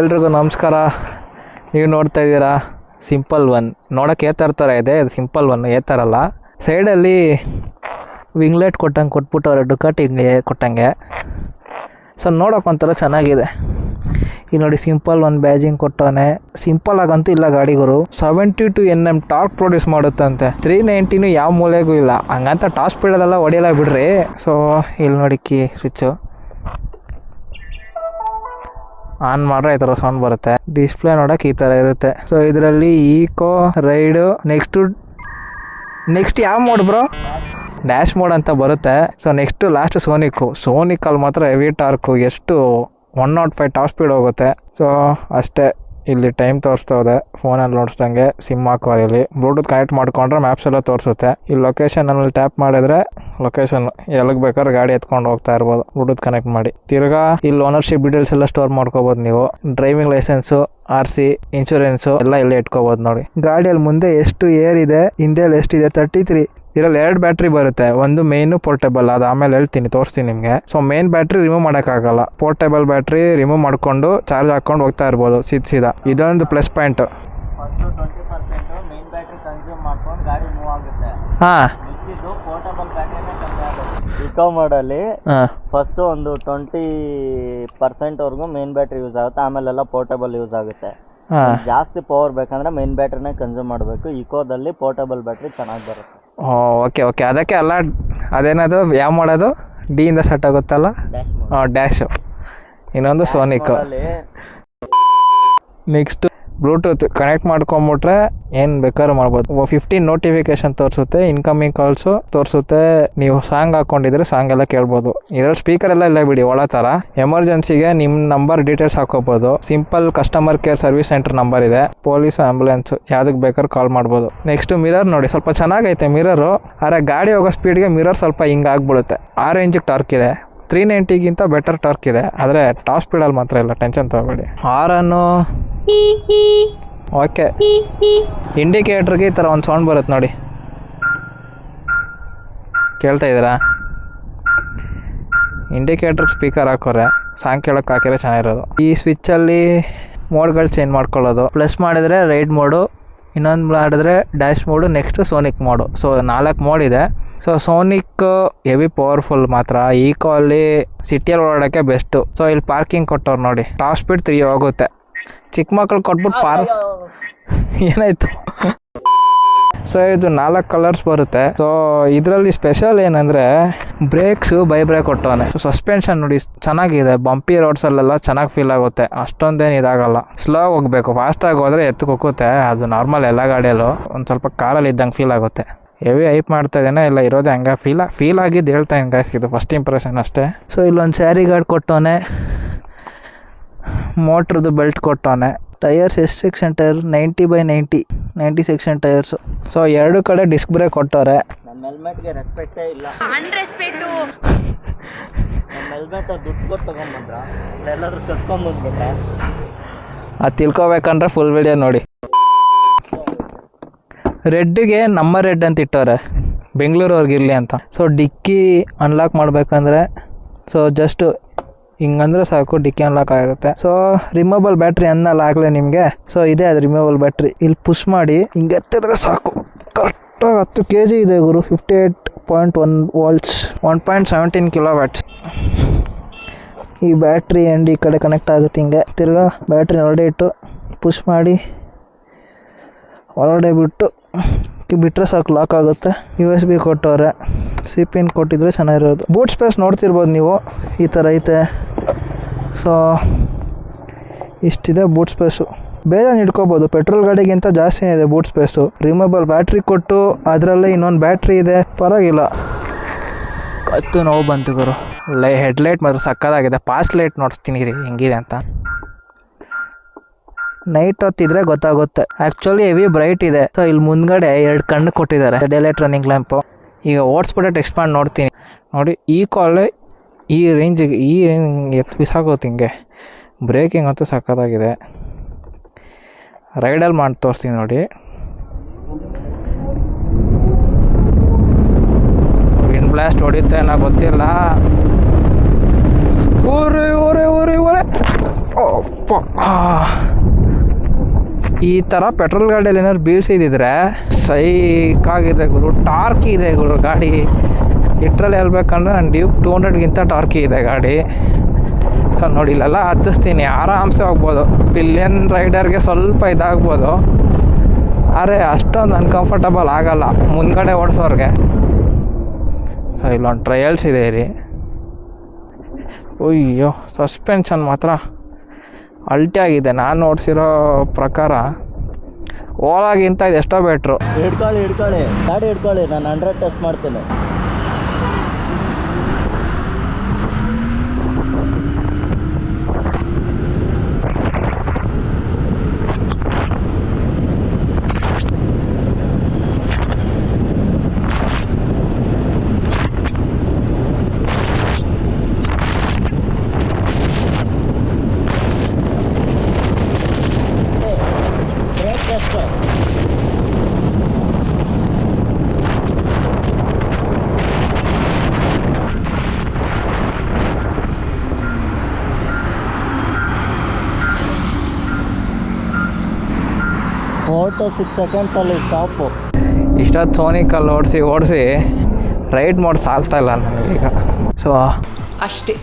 ಎಲ್ರಿಗೂ ನಮಸ್ಕಾರ. ನೀವು ನೋಡ್ತಾ ಇದ್ದೀರಾ? ಸಿಂಪಲ್ ಒನ್ ನೋಡೋಕೆ ಥರ ಇದೆ ಅದು ಸಿಂಪಲ್ ಒನ್ ಏ ಥರ ಅಲ್ಲ ಸೈಡಲ್ಲಿ ವಿಂಗ್ಲೆಟ್ ಕೊಟ್ಟಂಗೆ ಕೊಟ್ಬಿಟ್ಟವ್ರೆ ಹಿಂಗೆ ಕೊಟ್ಟಂಗೆ. ಸೊ ನೋಡೋಕೆ ಒಂಥರ ಚೆನ್ನಾಗಿದೆ. ಈಗ ನೋಡಿ ಸಿಂಪಲ್ ಒನ್ ಬ್ಯಾಜಿಂಗ್ ಕೊಟ್ಟವನೆ. ಸಿಂಪಲ್ ಆಗಂತೂ ಇಲ್ಲ ಗಾಡಿಗಳು seventy two N M torque produce ಮಾಡುತ್ತಂತೆ. Three ನೈಂಟಿನೂ ಯಾವ ಮೂಲೆಗೂ ಇಲ್ಲ. ಹಂಗಂತ ಟಾಪ್ ಸ್ಪೀಡಲ್ಲೆಲ್ಲ ಬಿಡ್ರಿ. ಸೊ ಇಲ್ಲಿ ನೋಡಿ ಕೀ ಸ್ವಿಚ್ಚು ಆನ್ ಮಾಡ್ರೆ ಈ ಥರ ಸೌಂಡ್ ಬರುತ್ತೆ. ಡಿಸ್ಪ್ಲೇ ನೋಡೋಕೆ ಈ ಥರ ಇರುತ್ತೆ. ಸೊ ಇದರಲ್ಲಿ ಈಕೋ ರೈಡು ನೆಕ್ಸ್ಟು ನೆಕ್ಸ್ಟ್ ಯಾವ ಮೋಡ್ ಬ್ರೋ ಡ್ಯಾಶ್ ಮೋಡ್ ಅಂತ ಬರುತ್ತೆ. ಸೊ ನೆಕ್ಸ್ಟ್ ಲಾಸ್ಟ್ ಸೋನಿಕ್ಕು ಸೋನಿಕಲ್ಲಿ ಮಾತ್ರ ಹೆವಿ ಟಾರ್ಕು ಎಷ್ಟು one nought five top speed ಹೋಗುತ್ತೆ. ಸೊ ಅಷ್ಟೇ. ಇಲ್ಲಿ ಟೈಮ್ ತೋರಿಸ್ತಾ ಇದೆ ಫೋನಲ್ಲಿ ನೋಡಿಸ್ದಂಗೆ ಸಿಮ್ ಹಾಕುವ ಇಲ್ಲಿ ಬ್ಲೂಟೂತ್ ಕನೆಕ್ಟ್ ಮಾಡ್ಕೊಂಡ್ರೆ ಮ್ಯಾಪ್ಸ್ ಎಲ್ಲ ತೋರಿಸುತ್ತೆ. ಈ ಲೊಕೇಶನಲ್ಲಿ ಟ್ಯಾಪ್ ಮಾಡಿದ್ರೆ ಲೊಕೇಶನ್ ಎಲ್ಲಿಗೆ ಬೇಕಾದ್ರೆ ಗಾಡಿ ಎತ್ಕೊಂಡು ಹೋಗ್ತಾ ಇರ್ಬೋದು. ಬ್ಲೂಟೂತ್ ಕನೆಕ್ಟ್ ಮಾಡಿ. ತಿರ್ಗಾ ಇಲ್ಲಿ ಓನರ್ಶಿಪ್ ಡೀಟೇಲ್ಸ್ ಎಲ್ಲ ಸ್ಟೋರ್ ಮಾಡ್ಕೋಬೋದು ನೀವು. Driving licence R C insurance ಎಲ್ಲ ಇಲ್ಲೇ ಇಟ್ಕೋಬೋದು ನೋಡಿ. ಗಾಡಿಯಲ್ಲಿ ಮುಂದೆ ಎಷ್ಟು ಏರ್ ಇದೆ ಹಿಂದೆಯಲ್ಲಿ ಎಷ್ಟಿದೆ ತರ್ಟಿ ತ್ರೀ ಇದರಲ್ಲಿ ಎರಡು ಬ್ಯಾಟ್ರಿ ಬರುತ್ತೆ. ಒಂದು ಮೇನು ಪೋರ್ಟೇಬಲ್ ಅದು ಆಮೇಲೆ ಹೇಳ್ತೀನಿ ತೋರಿಸ್ತೀನಿ ನಿಮಗೆ. ಸೊ ಮೇನ್ ಬ್ಯಾಟ್ರಿ ರಿಮೂವ್ ಮಾಡೋಕ್ಕಾಗಲ್ಲ. ಪೋರ್ಟೇಬಲ್ ಬ್ಯಾಟ್ರಿ ರಿಮೂವ್ ಮಾಡ್ಕೊಂಡು ಚಾರ್ಜ್ ಹಾಕೊಂಡು ಹೋಗ್ತಾ ಇರ್ಬೋದು ಸೀದಾ ಸೀದಾ. ಇದೊಂದು ಪ್ಲಸ್ ಪಾಯಿಂಟ್ ಪರ್ಸೆಂಟು ಹಾಂ. ಇಕೋ ಮಾಡಲ್ಲಿ ಫಸ್ಟ್ ಒಂದು ಟ್ವೆಂಟಿ ಪರ್ಸೆಂಟ್ವರೆಗೂ ಮೇನ್ ಬ್ಯಾಟ್ರಿ ಯೂಸ್ ಆಗುತ್ತೆ. ಆಮೇಲೆಲ್ಲ ಪೋರ್ಟಬಲ್ ಯೂಸ್ ಆಗುತ್ತೆ. ಜಾಸ್ತಿ ಪವರ್ ಬೇಕಂದ್ರೆ ಮೇನ್ ಬ್ಯಾಟ್ರಿನೇ ಕನ್ಸ್ಯೂಮ್ ಮಾಡಬೇಕು. ಇಕೋದಲ್ಲಿ ಪೋರ್ಟಬಲ್ ಬ್ಯಾಟ್ರಿ ಚೆನ್ನಾಗಿ ಬರುತ್ತೆ. ಓಕೆ ಓಕೆ ಅದಕ್ಕೆ ಅಲ್ಲ ಅದೇನದು ಯಾವ ಮಾಡೋದು ಡಿ ಇಂದ ಸ್ಟಾರ್ಟ್ ಆಗುತ್ತಲ್ಲ? ಡ್ಯಾಶ್ ಹಾಂ ಡ್ಯಾಶು ಇನ್ನೊಂದು ಸೋನಿಕ್ ನೆಕ್ಸ್ಟ್ ಬ್ಲೂಟೂತ್ ಕನೆಕ್ಟ್ ಮಾಡ್ಕೊಂಬಿಟ್ರೆ ಏನು ಬೇಕಾದ್ರೂ ಮಾಡ್ಬೋದು. ಫಿಫ್ಟೀನ್ ನೋಟಿಫಿಕೇಶನ್ ತೋರಿಸುತ್ತೆ ಇನ್ಕಮಿಂಗ್ ಕಾಲ್ಸು ತೋರಿಸುತ್ತೆ. ನೀವು ಸಾಂಗ್ ಹಾಕೊಂಡಿದ್ರೆ ಸಾಂಗ್ ಎಲ್ಲ ಕೇಳ್ಬೋದು. ಇದ್ರಲ್ಲಿ ಸ್ಪೀಕರ್ ಎಲ್ಲ ಇಲ್ಲ ಬಿಡಿ, ಒಳ ಥರ ಎಮರ್ಜೆನ್ಸಿಗೆ ನಿಮ್ಮ ನಂಬರ್ ಡೀಟೇಲ್ಸ್ ಹಾಕೋಬೋದು. Simple customer care service centre number ಇದೆ. ಪೊಲೀಸ್ ಆಂಬುಲೆನ್ಸ್ ಯಾವುದಕ್ಕೆ ಬೇಕಾದ್ರೆ ಕಾಲ್ ಮಾಡ್ಬೋದು. ನೆಕ್ಸ್ಟ್ ಮಿರರ್ ನೋಡಿ, ಸ್ವಲ್ಪ ಚೆನ್ನಾಗೈತೆ ಮಿರರು ಆದರೆ ಗಾಡಿ ಹೋಗೋ ಸ್ಪೀಡ್ಗೆ ಮಿರರ್ ಸ್ವಲ್ಪ ಹಿಂಗೆ ಆಗ್ಬಿಡುತ್ತೆ. ಆ ರೇಂಜಿಗೆ ಟಾರ್ಕ್ ಇದೆ. ತ್ರೀ ನೈಂಟಿಗಿಂತ ಬೆಟರ್ ಟಾರ್ಕ್ ಇದೆ. ಆದರೆ ಟಾಪ್ ಸ್ಪೀಡಲ್ಲಿ ಮಾತ್ರ ಇಲ್ಲ ಟೆನ್ಷನ್ ತಗೋಬೇಡಿ. ಹಾರನ್ನು ಓಕೆ. ಇಂಡಿಕೇಟ್ರಿಗೆ ಈ ಥರ ಒಂದು ಸೌಂಡ್ ಬರುತ್ತೆ ನೋಡಿ. ಕೇಳ್ತಾ ಇದ್ದೀರಾ? ಇಂಡಿಕೇಟ್ರಿಗೆ ಸ್ಪೀಕರ್ ಹಾಕೋರೆ ಸಾಂಗ್ ಕೇಳೋಕೆ ಹಾಕಿದ್ರೆ ಚೆನ್ನಾಗಿರೋದು. ಈ ಸ್ವಿಚ್ಚಲ್ಲಿ ಮೋಡ್ಗಳು ಚೇಂಜ್ ಮಾಡ್ಕೊಳ್ಳೋದು. ಪ್ಲಸ್ ಮಾಡಿದರೆ ರೈಡ್ ಮೋಡು ಇನ್ನೊಂದು ಮಾಡಿದ್ರೆ dash mode next sonic mode so ನಾಲ್ಕು ಮೋಡ್ ಇದೆ. ಸೊ ಸೋನಿಕ್ ಹೆವಿ ಪವರ್ಫುಲ್ ಮಾತ್ರ. ಈಕೋ ಅಲ್ಲಿ ಸಿಟಿಯಲ್ಲಿ ಓಡಾಡೋಕ್ಕೆ ಬೆಸ್ಟು ಸೊ ಇಲ್ಲಿ ಪಾರ್ಕಿಂಗ್ ಕೊಟ್ಟವ್ರು ನೋಡಿ. ಟಾಪ್ ಸ್ಪೀಡ್ ತ್ರೀ ಹೋಗುತ್ತೆ. ಚಿಕ್ಕ ಮಕ್ಕಳು ಕೊಟ್ಬಿಟ್ಟು ಫಾರ್ ಏನಾಯ್ತು? ಸೊ ಇದು ನಾಲ್ಕು ಕಲರ್ಸ್ ಬರುತ್ತೆ. ಸೊ ಇದರಲ್ಲಿ ಸ್ಪೆಷಲ್ ಏನಂದ್ರೆ ಬ್ರೇಕ್ಸ್ ಬೈ ಬ್ರೇಕ್ ಕೊಟ್ಟವನೆ ಸೊ ಸಸ್ಪೆನ್ಷನ್ ನೋಡಿ ಚೆನ್ನಾಗಿದೆ. ಬಂಪಿ ರೋಡ್ಸಲ್ಲೆಲ್ಲ ಚೆನ್ನಾಗಿ ಫೀಲ್ ಆಗುತ್ತೆ. ಅಷ್ಟೊಂದೇನು ಇದಾಗಲ್ಲ. ಸ್ಲೋ ಹೋಗ್ಬೇಕು. ಫಾಸ್ಟಾಗಿ ಹೋದ್ರೆ ಎತ್ತು ಕುಕ್ಕುತ್ತೆ. ಅದು ನಾರ್ಮಲ್ ಎಲ್ಲ ಗಾಡಿಯಲ್ಲೂ. ಒಂದು ಸ್ವಲ್ಪ ಕಾರಲ್ಲಿ ಇದ್ದಂಗೆ ಫೀಲ್ ಆಗುತ್ತೆ. ಹೆವಿ ಹೈಪ್ ಮಾಡ್ತಾ ಇದ್ದಾನೆ ಇಲ್ಲ ಇರೋದೇ ಹಂಗೆ ಫೀಲ್ ಫೀಲ್ ಆಗಿದ್ದು ಹೇಳ್ತಾ ಗಾಯ್ಸ್ ಇದು ಫಸ್ಟ್ ಇಂಪ್ರೆಷನ್ ಅಷ್ಟೇ. ಸೊ ಇಲ್ಲೊಂದು ಸ್ಯಾರಿ ಗಾರ್ಡ್ ಕೊಟ್ಟವನೆ. ಮೋಟ್ರದ್ದು ಬೆಲ್ಟ್ ಕೊಟ್ಟವನೆ ಟೈರ್ಸ್ ಎಷ್ಟು section tyre? Ninety by ninety. Ninety section tyres. So ಎರಡು ಕಡೆ ಡಿಸ್ಕ್ ಬ್ರೇಕ್ ಕೊಟ್ಟವ್ರೆ. ನಮ್ಮ ಹೆಲ್ಮೆಟ್ಗೆ ರೆಸ್ಪೆಕ್ಟೇ ಇಲ್ಲ. ಅನ್ರೆಸ್ಪೆಕ್ಟು ನಮ್ಮ ಹೆಲ್ಮೆಟ್ ದುಡ್ಡು ಕೊಟ್ಟು ತಗೊಂಬಂದ್ರ ಎಲ್ಲಾದ್ರೂ ಕತ್ಕೊಂಡ್ಬಂದ್ಬಿಟ್ರೆ ಅದು ತಿಳ್ಕೊಬೇಕಂದ್ರೆ ಫುಲ್ ವಿಡಿಯೋ ನೋಡಿ. ರೆಡ್ಗೆ ನಮ್ಮ ರೆಡ್ ಅಂತ ಇಟ್ಟವ್ರೆ. ಬೆಂಗಳೂರವ್ರಿಗೆ ಇರಲಿ ಅಂತ. ಸೊ ಡಿಕ್ಕಿ ಅನ್ಲಾಕ್ ಮಾಡಬೇಕಂದ್ರೆ ಸೊ ಜಸ್ಟ್ ಹಿಂಗಂದ್ರೆ ಸಾಕು ಡಿಕ್ಕಿ ಅನ್ಲಾಕ್ ಆಗಿರುತ್ತೆ. ಸೊ ರಿಮೋಬಲ್ ಬ್ಯಾಟ್ರಿ ಅನ್ನಲ್ಲ ಆಗಲೇ ನಿಮಗೆ. ಸೊ ಇದೆ ಅದು ರಿಮೋಬಲ್ ಬ್ಯಾಟ್ರಿ ಇಲ್ಲಿ ಪುಷ್ ಮಾಡಿ ಹಿಂಗೆ ಎತ್ತಿದ್ರೆ ಸಾಕು. ಕರೆಕ್ಟಾಗಿ ಹತ್ತು ಕೆ ಜಿ ಇದೆ ಗುರು fifty eight point one volts one point seventeen kilowatts ಈ ಬ್ಯಾಟ್ರಿ ಎಂಡ್ ಈ ಕಡೆ ಕನೆಕ್ಟ್ ಆಗುತ್ತೆ ಹಿಂಗೆ. ತಿರ್ಗಾ ಬ್ಯಾಟ್ರಿ ಹೊರಡೆ ಇಟ್ಟು ಪುಷ್ ಮಾಡಿ ಹೊರಡೆ ಬಿಟ್ಟು ಬಿಟ್ಟರೆ ಸಾಕು ಲಾಕ್ ಆಗುತ್ತೆ. ಯು ಎಸ್ ಬಿ ಕೊಟ್ಟವ್ರೆ. ಸಿ ಪಿನ್ ಕೊಟ್ಟಿದ್ರೆ ಚೆನ್ನಾಗಿರೋದು. ಬೂಟ್ ಸ್ಪೇಸ್ ನೋಡ್ತಿರ್ಬೋದು ನೀವು, ಈ ಥರ ಐತೆ. ಸೊ ಇಷ್ಟಿದೆ ಬೂಟ್ ಸ್ಪೇಸು ಬೇಗ ಇಟ್ಕೋಬೋದು ಪೆಟ್ರೋಲ್ ಗಾಡಿಗಿಂತ ಜಾಸ್ತಿ ಇದೆ ಬೂಟ್ ಸ್ಪೇಸು ರಿಮೂವಬಲ್ ಬ್ಯಾಟ್ರಿ ಕೊಟ್ಟು ಅದರಲ್ಲೇ ಇನ್ನೊಂದು ಬ್ಯಾಟ್ರಿ ಇದೆ. ಪರವಾಗಿಲ್ಲ. ಕತ್ತು ನೋವು ಬಂತು ಗುರು. ಲೈ ಹೆಡ್ಲೈಟ್ ಮಾತ್ರ ಸಕ್ಕದಾಗಿದೆ. ಪಾಸ್ಟ್ ಲೈಟ್ ನೋಡಿಸ್ತೀನಿ ರೀ, ಹೆಂಗಿದೆ ಅಂತ. ನೈಟ್ ಹೊತ್ತಿದ್ರೆ ಗೊತ್ತಾಗುತ್ತೆ. ಆ್ಯಕ್ಚುಲಿ ಹೆವಿ ಬ್ರೈಟ್ ಇದೆ. ಸೊ ಇಲ್ಲಿ ಮುಂದ್ಗಡೆ ಎರಡು ಕಣ್ಣು ಕೊಟ್ಟಿದ್ದಾರೆ. ಡೈಲೈಟ್ ರನ್ನಿಂಗ್ ಲ್ಯಾಂಪು ಈಗ ಓಡಿಸ್ಬಿಟ್ಟೆ ಟೆಕ್ಸ್ಟ್ ಮಾಡಿ ನೋಡ್ತೀನಿ. ನೋಡಿ, ಈ ಕಾಲ್ ಈ ರೇಂಜಿಗೆ ಈ ರೇಂಜ್ ಎತ್ತು ಬಿಸಾಕೋತು ಹಿಂಗೆ. ಬ್ರೇಕಿಂಗ್ ಅಂತೂ ಸಕ್ಕತ್ತಾಗಿದೆ ರೈಡಲ್ಲಿ ಮಾಡಿ ತೋರಿಸ್ತೀನಿ ನೋಡಿ. ವಿಂಡ್ ಬ್ಲಾಸ್ಟ್ ಹೊಡಿಯುತ್ತೆ ಏನೋ ಗೊತ್ತಿಲ್ಲ. ಊರೇ ಊರೇ ಊರೇ ಊರೇ ಓಪ್ಪ. ಈ ಥರ ಪೆಟ್ರೋಲ್ ಗಾಡಿಯಲ್ಲಿ ಏನಾದ್ರು ಬೀಳ್ಸಿದ್ರೆ ಸೈಕಾಗಿದೆ ಗುರು, ಟಾರ್ಕಿ ಇದೆ ಗುರು ಗಾಡಿ. ಲಿಟ್ರಲ್ಲಿ ಹೇಳ್ಬೇಕಂದ್ರೆ ನನ್ನ ಡ್ಯೂಕ್ ಟೂ ಹಂಡ್ರೆಡ್ಗಿಂತ ಟಾರ್ಕಿ ಇದೆ ಗಾಡಿ. ಸೊ ನೋಡಿ, ಇಲ್ಲೆಲ್ಲ ಹತ್ತಿಸ್ತೀನಿ, ಆರಾಮ್ಸೆ ಹೋಗ್ಬೋದು. ಪಿಲಿಯನ್ ರೈಡರ್ಗೆ ಸ್ವಲ್ಪ ಇದಾಗ್ಬೋದು. ಆದರೆ ಅಷ್ಟೊಂದು ಅನ್ಕಂಫರ್ಟಬಲ್ ಆಗಲ್ಲ, ಮುಂದ್ಗಡೆ ಓಡಿಸೋರ್ಗೆ. ಸೊ ಇಲ್ಲೊಂದು ಟ್ರಯಲ್ಸ್ ಇದೆ ರೀ. ಅಯ್ಯೋ ಸಸ್ಪೆನ್ಷನ್ ಮಾತ್ರ. ಅಲ್ಟಿ ಆಗಿದೆ. ನಾನು ನೋಡ್ಸಿರೋ ಪ್ರಕಾರ ಓಲಾಗಿಂತ ಇದು. ಎಷ್ಟೋ ಬೆಟ್ರು ಹಿಡ್ಕೊಳ್ಳಿ ಹಿಡ್ಕೊಳ್ಳಿ ಗಾಡಿ ಹಿಡ್ಕೊಳ್ಳಿ ನಾನು ಹಂಡ್ರೆಡ್ ಟೆಸ್ಟ್ ಮಾಡ್ತೀನಿ brake test four to six ಸೆಕೆಂಡ್ಸಲ್ಲಿ stop ಇಷ್ಟೊತ್ತು ಸೋನಿಕಲ್ಲಿ ಓಡಿಸಿ ಓಡಿಸಿ ರೈಡ್ ಮೋಡ್ ಸಾಲ್ತಾ ಇಲ್ಲ ನನಗೀಗ ಸೊ ಅಷ್ಟೇ